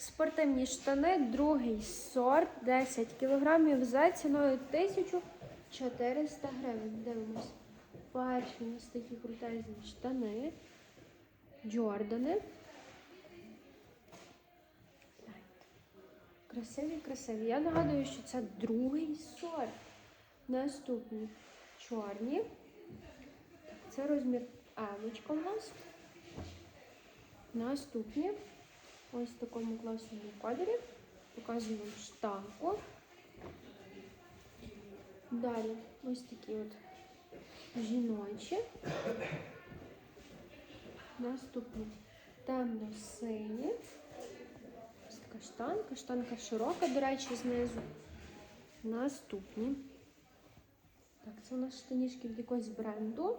Спортивні штани, другий сорт, 10 кілограмів за ціною 1400 гривень. Дивимось. Перші у нас такі крутезні штани. Джордани. Красиві, красиві. Я нагадую, що це другий сорт. Наступні чорні. Це розмір Емочка в нас. Наступні. Ось в такому класному кольорі. Показую вам штанку. Далі ось такі от жіночі. Наступні темно-сині. Ось така штанка. Штанка широка, до речі, знизу. Наступні. Так, це у нас штанішки від якогось бренду.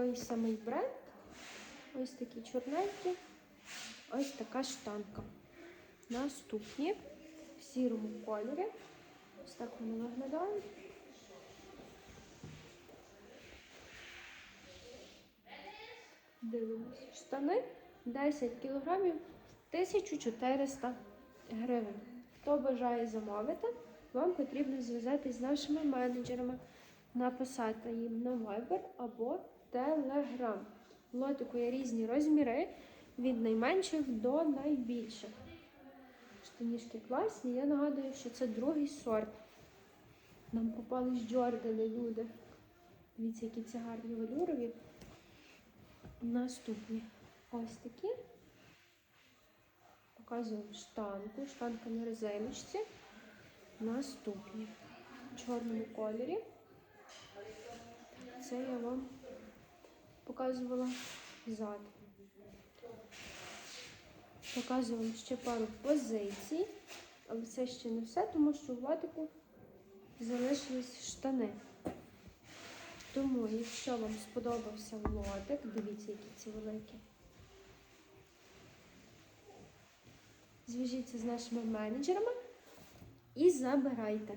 Той самий бренд. Ось такі чорненькі. Ось така штанка. Наступні в сірому кольорі. Ось так вони виглядають. Дивимось. Штани 10 кілограмів 1400 гривень. Хто бажає замовити, вам потрібно зв'язатись з нашими менеджерами, написати їм на Viber або В лотику є різні розміри від найменших до найбільших. Штанішки класні. Я нагадую, що це другий сорт. Нам попались Джордани, люди. Дивіться, які це гарні велюрові. Наступні ось такі. Показуємо штанку. Штанка на резиночці. Наступні в чорному кольорі. Це я вам показувала зад. Показую ще пару позицій, але це ще не все, тому що в латику залишились штани. Тому, якщо вам сподобався лотик, дивіться, які ці великі. Зв'яжіться з нашими менеджерами і забирайте.